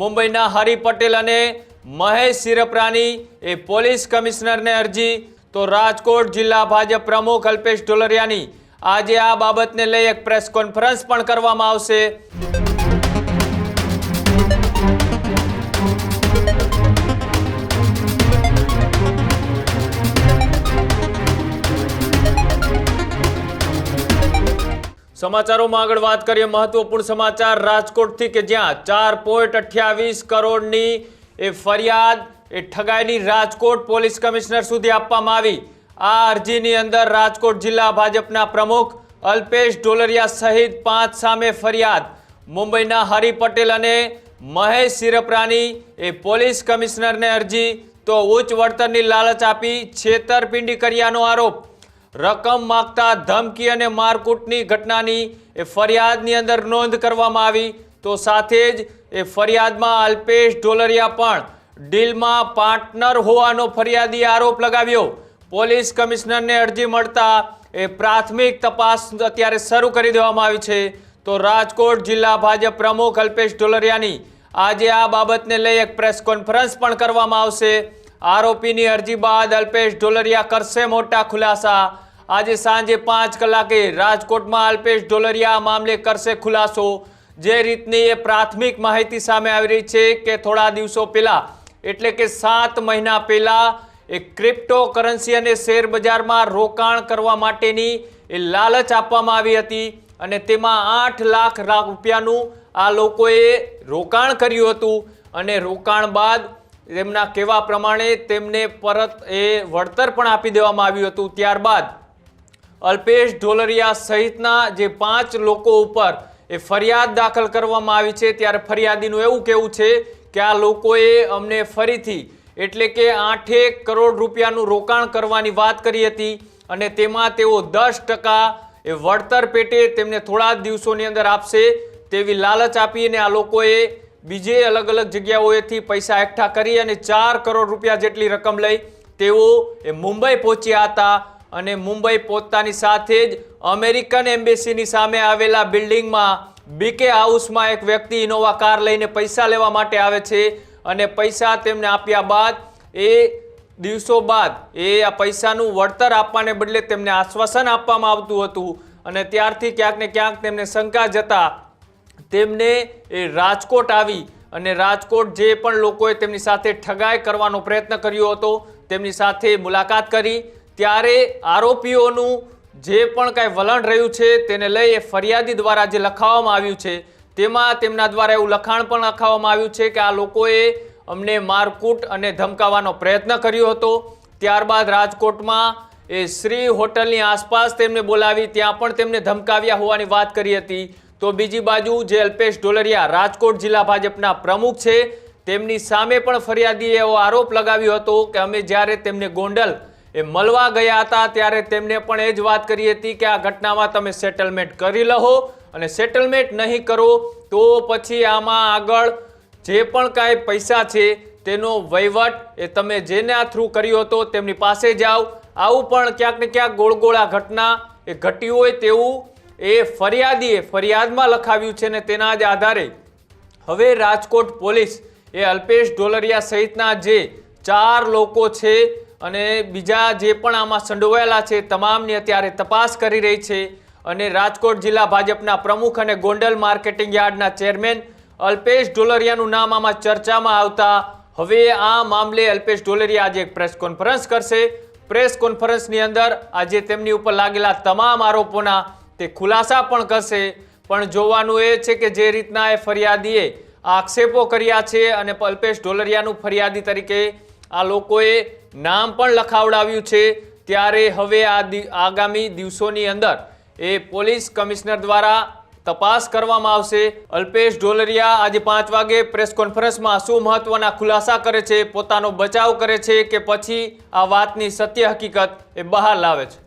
મુંબઈના હરિ પટેલ અને મહેશ સિરપરાની એ પોલીસ કમિશનરને અરજી. તો રાજકોટ જિલ્લા ભાજપ પ્રમુખ અલ્પેશ ઢોલરિયાની આજે આ બાબતને લઈ એક પ્રેસ કોન્ફરન્સ પણ કરવામાં આવશે. સમાચારોમાં આગળ વાત કરીએ મહત્વપૂર્ણ સમાચાર. રાજકોટથી કે જ્યાં ચાર પોઈન્ટ અઠ્યાવીસ કરોડની એ ફરિયાદ, એ ઠગાઈની રાજકોટ પોલીસ કમિશનર સુધી આપવામાં આવી. આ અરજીની અંદર રાજકોટ જિલ્લા ભાજપના પ્રમુખ અલ્પેશ ઢોલરિયા સહિત પાંચ સામે ફરિયાદ. મુંબઈના હરિ પટેલ અને મહેશ સિરપરાની એ પોલીસ કમિશનરને અરજી. તો ઉચ્ચ વળતરની લાલચ આપી છેતરપિંડી કર્યાનો આરોપ. રકમ માંગતા ધમકી અને મારકૂટની ઘટનાની એ ફરિયાદની અંદર નોંધ કરવામાં આવી. તો સાથે જ એ ફરિયાદમાં અલ્પેશ ઢોલરિયા પણ ડીલમાં પાર્ટનર હોવાનો ફરિયાદી આરોપ લગાવ્યો. પોલીસ કમિશનરને અરજી મળતા એ પ્રાથમિક તપાસ અત્યારે શરૂ કરી દેવામાં આવી છે. તો રાજકોટ જિલ્લા ભાજપ પ્રમુખ અલ્પેશ ઢોલરિયાની આજે આ બાબતને લઈ એક પ્રેસ કોન્ફરન્સ પણ કરવામાં આવશે. આરોપીની અરજી બાદ અલ્પેશ ઢોલરિયા કરશે મોટા ખુલાસા. આજે સાંજે પાંચ કલાકે રાજકોટમાં અલ્પેશ ઢોલરિયા મામલે કરશે ખુલાસો. જે રીતની એ પ્રાથમિક માહિતી સામે આવી રહી છે કે થોડા દિવસો પહેલા, એટલે કે સાત મહિના પહેલા, એ ક્રિપ્ટો કરન્સી અને શેર બજારમાં રોકાણ કરવા માટેની એ લાલચ આપવામાં આવી હતી અને તેમાં આઠ લાખ રૂપિયાનું આ લોકોએ રોકાણ કર્યું હતું અને રોકાણ બાદ તેમના કહેવા પ્રમાણે તેમને પરત એ વળતર પણ આપી દેવામાં આવ્યું હતું. ત્યારબાદ અલ્પેશ ઢોલરિયા સહિતના જે પાંચ લોકો ઉપર એ ફરિયાદ દાખલ કરવામાં આવી છે, ત્યારે ફરિયાદીનું એવું કહેવું છે કે આ લોકોએ અમને ફરીથી એટલે કે આઠેક કરોડ રૂપિયાનું રોકાણ કરવાની વાત કરી હતી અને તેમાં તેઓ દસ એ વળતર પેટે તેમને થોડા જ દિવસોની અંદર આપશે તેવી લાલચ આપી અને આ લોકોએ બીજે અલગ અલગ જગ્યાઓએથી પૈસા એકઠા કરી અને ચાર કરોડ રૂપિયા જેટલી રકમ લઈ તેઓ એ મુંબઈ પહોંચ્યા હતા. અને મુંબઈ પહોંચતાની સાથે જ અમેરિકન એમ્બેસીની સામે આવેલા બિલ્ડિંગમાં બીકે હાઉસમાં એક વ્યક્તિ ઇનોવા કાર લઈને પૈસા લેવા માટે આવે છે અને પૈસા તેમને આપ્યા બાદ એ દિવસો બાદ એ આ પૈસાનું વળતર આપવાને બદલે તેમને આશ્વાસન આપવામાં આવતું હતું અને ત્યારથી ક્યાંક ને ક્યાંક તેમને શંકા જતા તેમને એ રાજકોટ આવી અને રાજકોટ જે પણ લોકોએ તેમની સાથે ઠગાઈ કરવાનો પ્રયત્ન કર્યો હતો તેમની સાથે મુલાકાત કરી ત્યારે આરોપીઓનું જે પણ કાંઈ વલણ રહ્યું છે તેને લઈ એ ફરિયાદી દ્વારા જે લખાવવામાં આવ્યું છે, તેમાં તેમના દ્વારા એવું લખાણ પણ લખાવવામાં આવ્યું છે કે આ લોકોએ અમને મારકૂટ અને ધમકાવવાનો પ્રયત્ન કર્યો હતો. ત્યારબાદ રાજકોટમાં એ શ્રી હોટલની આસપાસ તેમને બોલાવી, ત્યાં પણ તેમને ધમકાવ્યા હોવાની વાત કરી હતી. તો બીજી બાજુ જે અલ્પેશ ઢોલરિયા રાજકોટ જિલ્લા ભાજપના પ્રમુખ છે, તેમની સામે પણ ફરિયાદીએ એવો આરોપ લગાવ્યો હતો કે અમે જ્યારે તેમને ગોંડલ એ મળવા ગયા હતા ત્યારે તેમને પણ એ જ વાત કરી હતી કે આ ઘટનામાં તમે સેટલમેન્ટ કરી લહો અને સેટલમેન્ટ નહીં કરો તો પછી આમાં આગળ જે પણ કાંઈ પૈસા છે તેનો વહીવટ એ તમે જેના થ્રુ કર્યો હતો તેમની પાસે જાઓ. આવું પણ ક્યાંક ને ક્યાંક ગોળ ગોળ ઘટના એ ઘટી હોય તેવું એ ફરિયાદીએ ફરિયાદમાં લખાવ્યું છે ને તેના જ આધારે. હવે રાજકોટ પોલીસ એ અલ્પેશ ઢોલરિયા સહિતના જે ચાર લોકો છે અને બીજા જે પણ આમાં સંડોવાયેલા છે, તમામની અત્યારે તપાસ કરી રહી છે. અને રાજકોટ જિલ્લા ભાજપના પ્રમુખ અને ગોંડલ માર્કેટિંગ યાર્ડના ચેરમેન અલ્પેશ ઢોલરિયાનું નામ આમાં ચર્ચામાં આવતા હવે આ મામલે અલ્પેશ ઢોલરિયા આજે એક પ્રેસ કોન્ફરન્સ કરશે. પ્રેસ કોન્ફરન્સની અંદર આજે તેમની ઉપર લાગેલા તમામ આરોપોના તે ખુલાસા પણ કરશે. પણ જોવાનું એ છે કે જે રીતના એ ફરિયાદીએ આક્ષેપો કર્યા છે અને અલ્પેશ ઢોલરિયાનું ફરિયાદી તરીકે આ લોકોએ નામ પણ લખાવડાવ્યું છે. ત્યારે હવે આ આગામી દિવસોની અંદર એ પોલીસ કમિશનર દ્વારા તપાસ કરવામાં આવશે. અલ્પેશ ઢોલરિયા આજે પાંચ વાગે પ્રેસ કોન્ફરન્સમાં શું મહત્વના ખુલાસા કરે છે, પોતાનો બચાવ કરે છે કે પછી આ વાતની સત્ય હકીકત એ બહાર લાવે છે?